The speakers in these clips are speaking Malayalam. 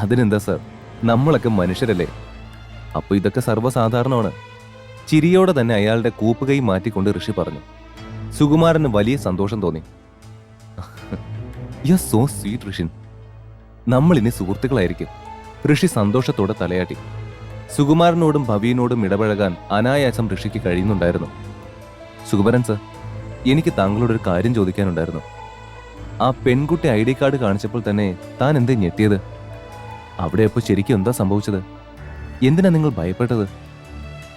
അതിനെന്താ സർ? നമ്മളൊക്കെ മനുഷ്യരല്ലേ? അപ്പൊ ഇതൊക്കെ സർവസാധാരണമാണ്. ചിരിയോടെ തന്നെ അയാളുടെ കൂപ്പുകൈ മാറ്റിക്കൊണ്ട് ഋഷി പറഞ്ഞു. സുകുമാരന് വലിയ സന്തോഷം തോന്നി. യു സോ സ്വീറ്റ് ഋഷിൻ നമ്മൾ ഇനി സുഹൃത്തുക്കളായിരിക്കും. ഋഷി സന്തോഷത്തോടെ തലയാട്ടി. സുകുമാരനോടും ഭവിയനോടും ഇടപഴകാൻ അനായാസം ഋഷിക്ക് കഴിയുന്നുണ്ടായിരുന്നു. സുകുമാരൻ സർ എനിക്ക് താങ്കളോട് ഒരു കാര്യം ചോദിക്കാനുണ്ടായിരുന്നു. ആ പെൺകുട്ടി ഐ ഡി കാർഡ് കാണിച്ചപ്പോൾ തന്നെ താൻ എന്തേ ഞെട്ടിയത്? അവിടെ അപ്പോൾ ശരിക്കും എന്താ സംഭവിച്ചത്? എന്തിനാ നിങ്ങൾ ഭയപ്പെട്ടത്?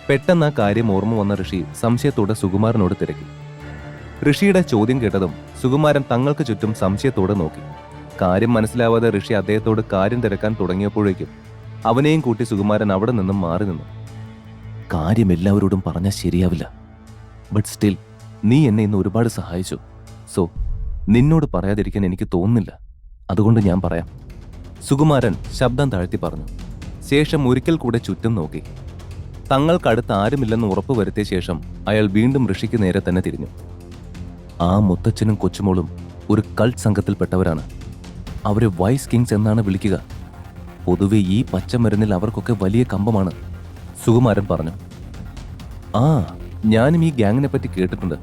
പെട്ടെന്ന് ആ കാര്യം ഓർമ്മ വന്ന ഋഷി സംശയത്തോടെ സുകുമാരനോട് തിരക്കി. ഋഷിയുടെ ചോദ്യം കേട്ടതും സുകുമാരൻ തങ്ങൾക്ക് ചുറ്റും സംശയത്തോടെ നോക്കി. കാര്യം മനസ്സിലാവാതെ ഋഷി അദ്ദേഹത്തോട് കാര്യം തിരക്കാൻ തുടങ്ങിയപ്പോഴേക്കും അവനെയും കൂട്ടി സുകുമാരൻ അവിടെ നിന്നും മാറി നിന്നു. കാര്യം എല്ലാവരോടും പറഞ്ഞാൽ ശരിയാവില്ല. ബട്ട് സ്റ്റിൽ നീ എന്നെ ഇന്ന് ഒരുപാട് സഹായിച്ചു. സോ നിന്നോട് പറയാതിരിക്കാൻ എനിക്ക് തോന്നുന്നില്ല. അതുകൊണ്ട് ഞാൻ പറയാം. സുകുമാരൻ ശബ്ദം താഴ്ത്തി പറഞ്ഞു. ശേഷം ഒരിക്കൽ കൂടെ ചുറ്റും നോക്കി. തങ്ങൾക്കടുത്ത് ആരുമില്ലെന്ന് ഉറപ്പ് വരുത്തിയ ശേഷം അയാൾ വീണ്ടും ഋഷിക്ക് നേരെ തന്നെ തിരിഞ്ഞു. ആ മുത്തച്ഛനും കൊച്ചുമോളും ഒരു കൾട്ട് സംഘത്തിൽപ്പെട്ടവരാണ്. അവരെ വൈസ് കിങ്സ് എന്നാണ് വിളിക്കുക. പൊതുവെ ഈ പച്ചമരുന്നിൽ അവർക്കൊക്കെ വലിയ കമ്പമാണ് സുകുമാരൻ പറഞ്ഞു. ആ ഞാനും ഈ ഗ്യാങ്ങിനെ പറ്റി കേട്ടിട്ടുണ്ട്.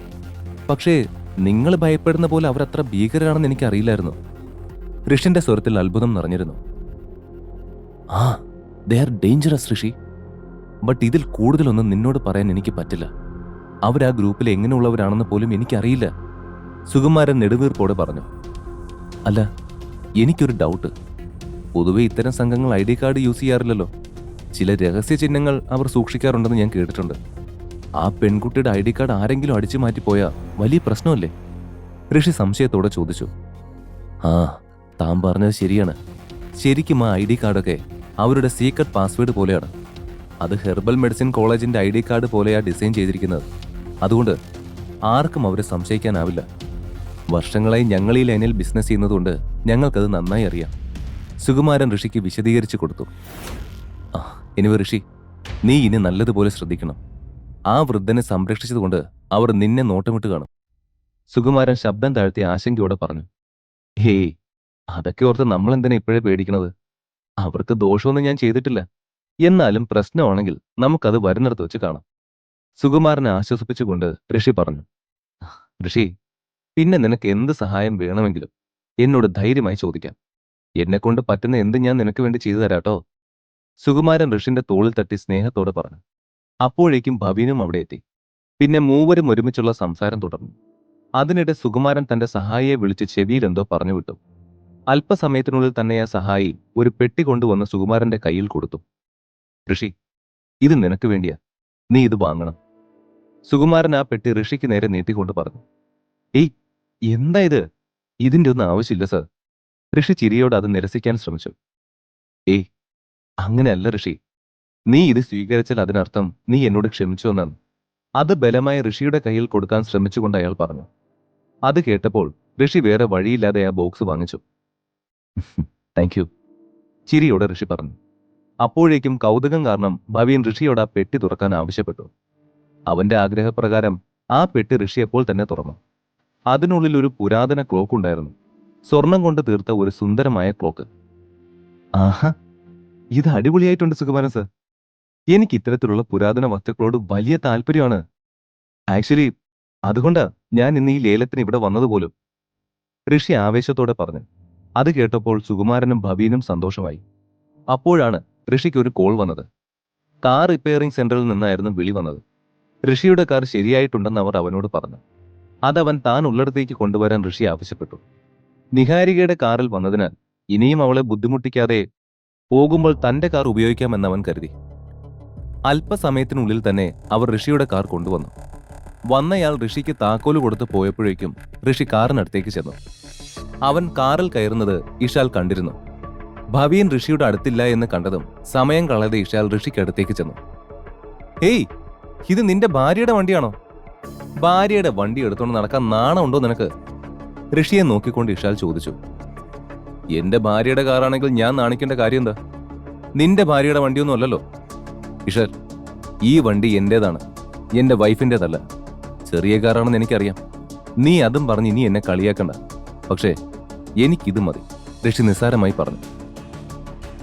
പക്ഷേ നിങ്ങൾ ഭയപ്പെടുന്ന പോലെ അവരത്ര ഭീകരരാണെന്ന് എനിക്ക് അറിയില്ലായിരുന്നു ഋഷിന്റെ സ്വരത്തിൽ അത്ഭുതം നിറഞ്ഞിരുന്നു. ആ they are dangerous Rishi. But ഇതിൽ കൂടുതലൊന്നും നിന്നോട് പറയാൻ എനിക്ക് പറ്റില്ല. അവരാ ഗ്രൂപ്പിൽ എങ്ങനെയുള്ളവരാണെന്ന് പോലും എനിക്കറിയില്ല സുകുമാരൻ നെടുവീർപ്പോടെ പറഞ്ഞു. അല്ല എനിക്കൊരു ഡൗട്ട്. പൊതുവെ ഇത്തരം സംഘങ്ങൾ ഐ ഡി കാർഡ് യൂസ് ചെയ്യാറില്ലല്ലോ. ചില രഹസ്യ ചിഹ്നങ്ങൾ അവർ സൂക്ഷിക്കാറുണ്ടെന്ന് ഞാൻ കേട്ടിട്ടുണ്ട്. ആ പെൺകുട്ടിയുടെ ഐ ഡി കാർഡ് ആരെങ്കിലും അടിച്ചു മാറ്റിപ്പോയാൽ വലിയ പ്രശ്നമല്ലേ? ഋഷി സംശയത്തോടെ ചോദിച്ചു. ആ താൻ പറഞ്ഞത് ശരിയാണ്. ശരിക്കും ആ ഐ ഡി കാർഡൊക്കെ അവരുടെ സീക്രട്ട് പാസ്വേഡ് പോലെയാണ്. അത് ഹെർബൽ മെഡിസിൻ കോളേജിന്റെ ഐ ഡി കാർഡ് പോലെയാണ് ഡിസൈൻ ചെയ്തിരിക്കുന്നത്. അതുകൊണ്ട് ആർക്കും അവരെ സംശയിക്കാനാവില്ല. വർഷങ്ങളായി ഞങ്ങൾ ഈ ലൈനിൽ ബിസിനസ് ചെയ്യുന്നതുകൊണ്ട് ഞങ്ങൾക്കത് നന്നായി അറിയാം. സുകുമാരൻ ഋഷിക്ക് വിശദീകരിച്ചു കൊടുത്തു. ആ ഇനി ഋഷി നീ ഇനി നല്ലതുപോലെ ശ്രദ്ധിക്കണം. ആ വൃദ്ധനെ സംരക്ഷിച്ചതുകൊണ്ട് അവർ നിന്നെ നോട്ടമിട്ട് കാണും. സുകുമാരൻ ശബ്ദം താഴ്ത്തി ആശങ്കയോടെ പറഞ്ഞു. ഹേയ് അതൊക്കെ ഓർത്ത് നമ്മൾ എന്തിനാ ഇപ്പോഴേ പേടിക്കണത്? അവർക്ക് ദോഷമൊന്നും ഞാൻ ചെയ്തിട്ടില്ല. എന്നാലും പ്രശ്നമാണെങ്കിൽ നമുക്കത് വരുന്നിടത്ത് വെച്ച് കാണാം. സുകുമാരനെ ആശ്വസിപ്പിച്ചുകൊണ്ട് ഋഷി പറഞ്ഞു ഋഷി പിന്നെ നിനക്ക് എന്ത് സഹായം വേണമെങ്കിലും എന്നോട് ധൈര്യമായി ചോദിക്കാം. എന്നെ കൊണ്ട് പറ്റുന്ന എന്ത് ഞാൻ നിനക്ക് വേണ്ടി ചെയ്തു തരാട്ടോ? സുകുമാരൻ ഋഷിന്റെ തോളിൽ തട്ടി സ്നേഹത്തോടെ പറഞ്ഞു. അപ്പോഴേക്കും ഭവീനും അവിടെ എത്തി. പിന്നെ മൂവരും ഒരുമിച്ചുള്ള സംസാരം തുടർന്നു. അതിനിടെ സുകുമാരൻ തന്റെ സഹായിയെ വിളിച്ച് ചെവിയിലെന്തോ പറഞ്ഞു വിട്ടു. അല്പസമയത്തിനുള്ളിൽ തന്നെ ആ സഹായി ഒരു പെട്ടി കൊണ്ടുവന്ന് സുകുമാരന്റെ കയ്യിൽ കൊടുത്തു. ഋഷി ഇത് നിനക്ക് വേണ്ടിയാ. നീ ഇത് വാങ്ങണം. സുകുമാരൻ ആ പെട്ടി ഋഷിക്ക് നേരെ നീട്ടിക്കൊണ്ട് പറഞ്ഞു. ഏയ് എന്താ ഇത്? ഇതിന്റെ ഒന്നും ആവശ്യമില്ല സർ. ഋഷി ചിരിയോട് അത് നിരസിക്കാൻ ശ്രമിച്ചു. ഏയ് അങ്ങനെയല്ല ഋഷി. നീ ഇത് സ്വീകരിച്ചാൽ അതിനർത്ഥം നീ എന്നോട് ക്ഷമിച്ചു എന്നാണ്. അത് ബലമായി ഋഷിയുടെ കയ്യിൽ കൊടുക്കാൻ ശ്രമിച്ചുകൊണ്ട് അയാൾ പറഞ്ഞു. അത് കേട്ടപ്പോൾ ഋഷി വേറെ വഴിയില്ലാതെ ആ ബോക്സ് വാങ്ങിച്ചു. താങ്ക് യു ചിരിയോടെ ഋഷി പറഞ്ഞു. അപ്പോഴേക്കും കൗതുകം കാരണം ഭവീൻ ഋഷിയോട് ആ പെട്ടി തുറക്കാൻ ആവശ്യപ്പെട്ടു. അവന്റെ ആഗ്രഹപ്രകാരം ആ പെട്ടി ഋഷി അപ്പോൾ തന്നെ തുറന്നു. അതിനുള്ളിൽ ഒരു പുരാതന ക്ലോക്ക് ഉണ്ടായിരുന്നു. സ്വർണം കൊണ്ട് തീർത്ത ഒരു സുന്ദരമായ ക്ലോക്ക് ആഹാ ഇത് അടിപൊളിയായിട്ടുണ്ട് സുകുമാരൻ സർ. എനിക്ക് ഇത്തരത്തിലുള്ള പുരാതന വസ്തുക്കളോട് വലിയ താല്പര്യമാണ്. ആക്ച്വലി അതുകൊണ്ടാ ഞാൻ ഇന്ന് ഈ ലേലത്തിന് ഇവിടെ വന്നതുപോലും. ഋഷി ആവേശത്തോടെ പറഞ്ഞു. അത് കേട്ടപ്പോൾ സുകുമാരനും ഭവീനും സന്തോഷമായി. അപ്പോഴാണ് ഋഷിക്ക് ഒരു കോൾ വന്നത് കാർ റിപ്പയറിംഗ് സെന്ററിൽ നിന്നായിരുന്നു വിളി വന്നത്. ഋഷിയുടെ കാർ ശരിയായിട്ടുണ്ടെന്ന് അവർ അവനോട് പറഞ്ഞു. അതവൻ താൻ ഉള്ളിടത്തേക്ക് കൊണ്ടുവരാൻ ഋഷി ആവശ്യപ്പെട്ടു. നിഹാരികയുടെ കാറിൽ വന്നതിനാൽ ഇനിയും അവളെ ബുദ്ധിമുട്ടിക്കാതെ പോകുമ്പോൾ തന്റെ കാർ ഉപയോഗിക്കാമെന്ന് അവൻ കരുതി. അല്പസമയത്തിനുള്ളിൽ തന്നെ അവർ ഋഷിയുടെ കാർ കൊണ്ടുവന്നു. വന്നയാൾ ഋഷിക്ക് താക്കോൽ കൊടുത്ത് പോയപ്പോഴേക്കും ഋഷി കാറിനടുത്തേക്ക് ചെന്നു. അവൻ കാറിൽ കയറുന്നത് ഇഷാൽ കണ്ടിരുന്നു. ഭവീൻ ഋഷിയുടെ അടുത്തില്ല എന്ന് കണ്ടതും സമയം കളയാതെ ഇഷാൽ ഋഷിക്ക് അടുത്തേക്ക് ചെന്നു. ഏയ് ഇത് നിന്റെ ഭാര്യയുടെ വണ്ടിയാണോ? ഭാര്യയുടെ വണ്ടി എടുത്തോണ്ട് നടക്കാൻ നാണമുണ്ടോ നിനക്ക്? ഋഷിയെ നോക്കിക്കൊണ്ട് ഇഷാൽ ചോദിച്ചു. എന്റെ ഭാര്യയുടെ കാറാണെങ്കിൽ ഞാൻ നാണിക്കേണ്ട കാര്യം എന്താ? നിന്റെ ഭാര്യയുടെ വണ്ടിയൊന്നും അല്ലല്ലോ. ഇഷാൽ ഈ വണ്ടി എന്റേതാണ്. എന്റെ വൈഫിന്റെതല്ല ചെറിയ കാറാണെന്ന് എനിക്കറിയാം. നീ അതും പറഞ്ഞ് ഇനി എന്നെ കളിയാക്കണ്ട. പക്ഷേ എനിക്കിത് മതി ഋഷി നിസ്സാരമായി പറഞ്ഞു.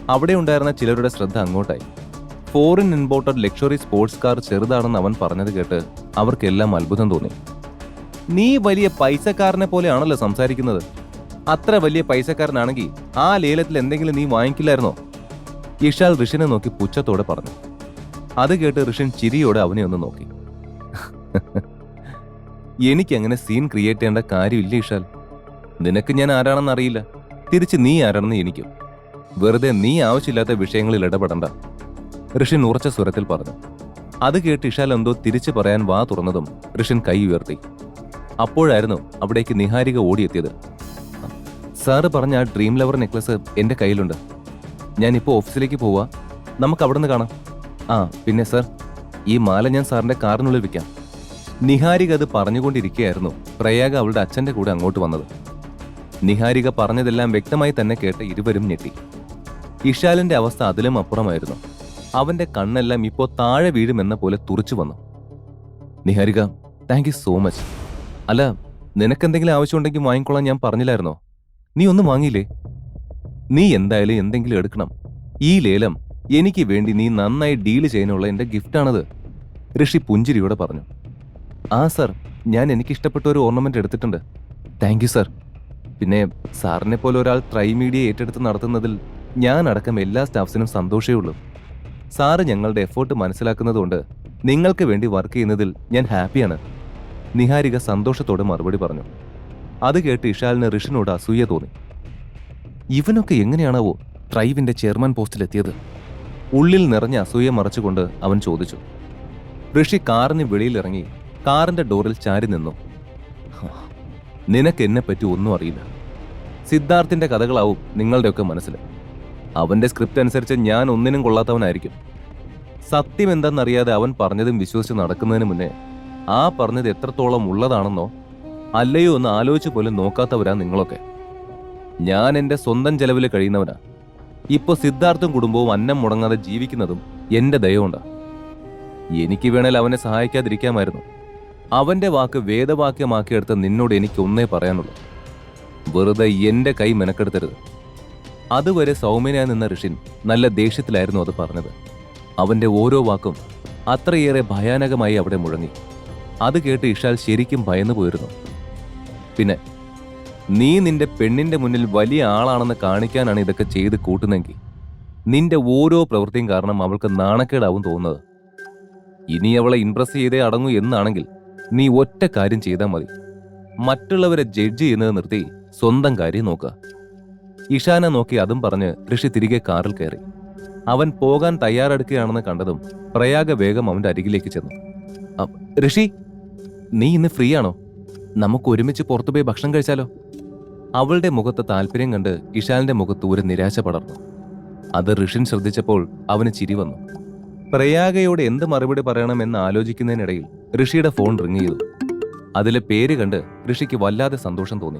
അവിടെ ഉണ്ടായിരുന്ന ചിലരുടെ ശ്രദ്ധ അങ്ങോട്ടായി. Foreign imported luxury sports car ചെറുതാണെന്ന് അവൻ പറഞ്ഞത് കേട്ട് അവർക്കെല്ലാം അത്ഭുതം തോന്നി. നീ വലിയ പൈസക്കാരനെ പോലെയാണല്ലോ സംസാരിക്കുന്നത്. അത്ര വലിയ പൈസക്കാരനാണെങ്കിൽ ആ ലേലത്തിൽ എന്തെങ്കിലും നീ വാങ്ങിക്കില്ലായിരുന്നോ? ഇഷാൽ ഋഷിനെ നോക്കി പുച്ഛത്തോടെ പറഞ്ഞു. അത് കേട്ട് ഋഷൻ ചിരിയോടെ അവനെ ഒന്ന് നോക്കി. എനിക്കങ്ങനെ സീൻ ക്രിയേറ്റ് ചെയ്യേണ്ട കാര്യമില്ല ഇഷാൽ. നിനക്ക് ഞാൻ ആരാണെന്ന് അറിയില്ല. തിരിച്ച് നീ ആരാണെന്ന് എനിക്കും. വെറുതെ നീ ആവശ്യമില്ലാത്ത വിഷയങ്ങളിൽ ഇടപെടണ്ട. ഋഷിൻ ഉറച്ച സ്വരത്തിൽ പറഞ്ഞു. അത് കേട്ട് ഇഷാൽ എന്തോ തിരിച്ചു പറയാൻ വാ തുറന്നതും ഋഷിൻ കൈ ഉയർത്തി. അപ്പോഴായിരുന്നു അവിടേക്ക് നിഹാരിക ഓടിയെത്തിയത്. സാറ് പറഞ്ഞ ആ ഡ്രീം ലവർ നെക്ലസ് എന്റെ കയ്യിലുണ്ട്. ഞാൻ ഇപ്പോൾ ഓഫീസിലേക്ക് പോവാ. നമുക്ക് അവിടെ നിന്ന് കാണാം. ആ പിന്നെ സാർ ഈ മാല ഞാൻ സാറിന്റെ കാറിനുള്ളിൽ വെക്കാം. നിഹാരിക അത് പറഞ്ഞുകൊണ്ടിരിക്കുകയായിരുന്നു പ്രയാഗ അവളുടെ അച്ഛന്റെ കൂടെ അങ്ങോട്ട് വന്നത്. നിഹാരിക പറഞ്ഞതെല്ലാം വ്യക്തമായി തന്നെ കേട്ട് ഇരുവരും ഞെട്ടി. ഇഷാലിന്റെ അവസ്ഥ അതിലും അപ്പുറമായിരുന്നു. അവന്റെ കണ്ണെല്ലാം ഇപ്പോൾ താഴെ വീഴുമെന്ന പോലെ തുറച്ചു വന്നു. Niharika thank you so much അല്ല നിനക്കെന്തെങ്കിലും ആവശ്യമുണ്ടെങ്കിൽ വാങ്ങിക്കൊള്ളാൻ ഞാൻ പറഞ്ഞില്ലായിരുന്നോ? നീ ഒന്നും വാങ്ങിയില്ലേ? നീ എന്തായാലും എന്തെങ്കിലും എടുക്കണം. ഈ ലേലം എനിക്ക് വേണ്ടി നീ നന്നായി ഡീൽ ചെയ്യാനുള്ള എന്റെ ഗിഫ്റ്റാണത് ഋഷി പുഞ്ചിരിയോടെ പറഞ്ഞു. ആ സർ. ഞാൻ എനിക്കിഷ്ടപ്പെട്ട ഒരു ഓർണമെന്റ് എടുത്തിട്ടുണ്ട്. Thank you sir. പിന്നെ സാറിനെ പോലെ ഒരാൾ ട്രൈ മീഡിയ ഏറ്റെടുത്ത് നടത്തുന്നതിൽ ഞാൻ അടക്കം എല്ലാ സ്റ്റാഫ്സിനും സന്തോഷമേ ഉള്ളൂ. സാറ് ഞങ്ങളുടെ എഫേർട്ട് മനസ്സിലാക്കുന്നതുകൊണ്ട് നിങ്ങൾക്ക് വേണ്ടി വർക്ക് ചെയ്യുന്നതിൽ ഞാൻ ഹാപ്പിയാണ് നിഹാരിക സന്തോഷത്തോടെ മറുപടി പറഞ്ഞു. അത് കേട്ട് ഇഷാലിന് ഋഷിനോട് അസൂയ തോന്നി. ഇവനൊക്കെ എങ്ങനെയാണാവോ ട്രൈവിന്റെ ചെയർമാൻ പോസ്റ്റിലെത്തിയത്? ഉള്ളിൽ നിറഞ്ഞ അസൂയ മറച്ചുകൊണ്ട് അവൻ ചോദിച്ചു. ഋഷി കാറിന് വെളിയിലിറങ്ങി കാറിന്റെ ഡോറിൽ ചാരി നിന്നു. നിനക്ക് എന്നെ പറ്റി ഒന്നും അറിയില്ല. സിദ്ധാർത്ഥിന്റെ കഥകളാവും നിങ്ങളുടെയൊക്കെ മനസ്സിൽ. അവന്റെ സ്ക്രിപ്റ്റ് അനുസരിച്ച് ഞാൻ ഒന്നിനും കൊള്ളാത്തവനായിരിക്കും. സത്യം എന്തെന്നറിയാതെ അവൻ പറഞ്ഞതും വിശ്വസിച്ച് നടക്കുന്നതിന് മുന്നേ ആ പറഞ്ഞത് എത്രത്തോളം ഉള്ളതാണെന്നോ അല്ലയോ എന്ന് ആലോചിച്ച് പോലും നോക്കാത്തവരാ നിങ്ങളൊക്കെ. ഞാൻ എന്റെ സ്വന്തം ചെലവിൽ കഴിയുന്നവനാ. ഇപ്പോൾ സിദ്ധാർത്ഥും കുടുംബവും അന്നം മുടങ്ങാതെ ജീവിക്കുന്നതും എന്റെ ദയവുണ്ടാ എനിക്ക് വേണേൽ അവനെ സഹായിക്കാതിരിക്കാമായിരുന്നു. അവന്റെ വാക്ക് വേദവാക്യമാക്കിയെടുത്ത് നിന്നോട് എനിക്ക് ഒന്നേ പറയാനുള്ളൂ. വെറുതെ എന്റെ കൈ മെനക്കെടുത്തരുത്. അതുവരെ സൗമ്യനായി നിന്ന ഋഷിൻ നല്ല ദേഷ്യത്തിലായിരുന്നു അത് പറഞ്ഞത്. അവന്റെ ഓരോ വാക്കും അത്രയേറെ ഭയാനകമായി അവിടെ മുഴങ്ങി. അത് കേട്ട് ഇഷാൽ ശരിക്കും ഭയന്നു പോയിരുന്നു. പിന്നെ നീ നിന്റെ പെണ്ണിന്റെ മുന്നിൽ വലിയ ആളാണെന്ന് കാണിക്കാനാണ് ഇതൊക്കെ ചെയ്ത് കൂട്ടുന്നെങ്കിൽ നിന്റെ ഓരോ പ്രവൃത്തിയും കാരണം അവൾക്ക് നാണക്കേടാവും തോന്നുന്നത്. ഇനി അവളെ ഇംപ്രസ് ചെയ്തേ അടങ്ങൂ എന്നാണെങ്കിൽ നീ ഒറ്റ കാര്യം ചെയ്താൽ മതി. മറ്റുള്ളവരെ ജഡ്ജ് ചെയ്യുന്നത് നിർത്തി. സ്വന്തം കാര്യം നോക്കുക ഇഷാനെ നോക്കി അതും പറഞ്ഞ് ഋഷി തിരികെ കാറിൽ കയറി. അവൻ പോകാൻ തയ്യാറെടുക്കുകയാണെന്ന് കണ്ടതും പ്രയാഗ വേഗം അവന്റെ അരികിലേക്ക് ചെന്നു. ഋഷി നീ ഇന്ന് ഫ്രീ ആണോ നമുക്ക് ഒരുമിച്ച് പുറത്തുപോയി ഭക്ഷണം കഴിച്ചാലോ? അവളുടെ മുഖത്ത് താല്പര്യം കണ്ട് ഇഷാലിന്റെ മുഖത്ത് ഒരു നിരാശ പടർന്നു. അത് ഋഷിൻ ശ്രദ്ധിച്ചപ്പോൾ അവന് ചിരി വന്നു. പ്രയാഗയോട് എന്ത് മറുപടി പറയണമെന്ന് ആലോചിക്കുന്നതിനിടയിൽ ഋഷിയുടെ ഫോൺ റിങ് ചെയ്തു. അതിലെ പേര് കണ്ട് ഋഷിക്ക് വല്ലാതെ സന്തോഷം തോന്നി.